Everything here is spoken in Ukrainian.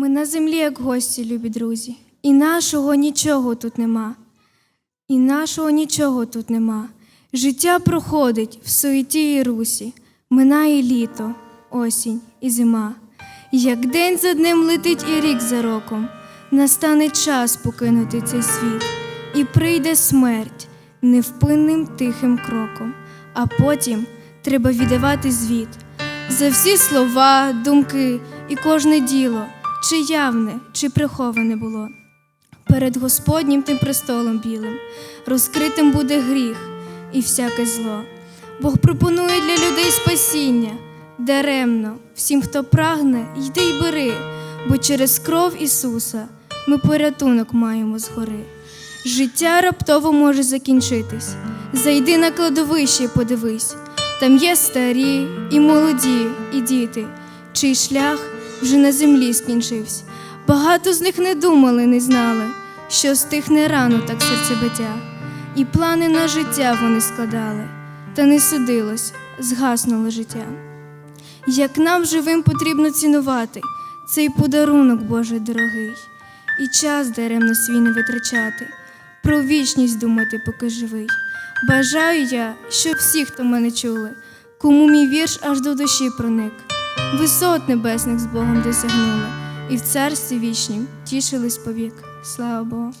Ми на землі, як гості, любі друзі, і нашого нічого тут нема. І нашого нічого тут нема. Життя проходить в суеті і русі, минає літо, осінь і зима. Як день за днем летить і рік за роком, настане час покинути цей світ, і прийде смерть невпинним тихим кроком, а потім треба віддавати звіт за всі слова, думки і кожне діло, чи явне, чи приховане було. Перед Господнім тим престолом білим розкритим буде гріх і всяке зло. Бог пропонує для людей спасіння даремно, всім, хто прагне, йди й бери, бо через кров Ісуса ми порятунок маємо згори. Життя раптово може закінчитись. Зайди на кладовище подивись. Там є старі, і молоді, і діти, чий шлях вже на землі скінчився. Багато з них не думали, не знали, що стихне рано так серцебиття, і плани на життя вони складали, та не судилось, згаснуло життя. Як нам живим потрібно цінувати цей подарунок Божий дорогий, і час даремно свій не витрачати, про вічність думати, поки живий. Бажаю я, щоб всі, хто мене чули, кому мій вірш аж до душі проник, висот небесних з Богом досягнули, і в царстві вічнім тішились повік. Слава Богу.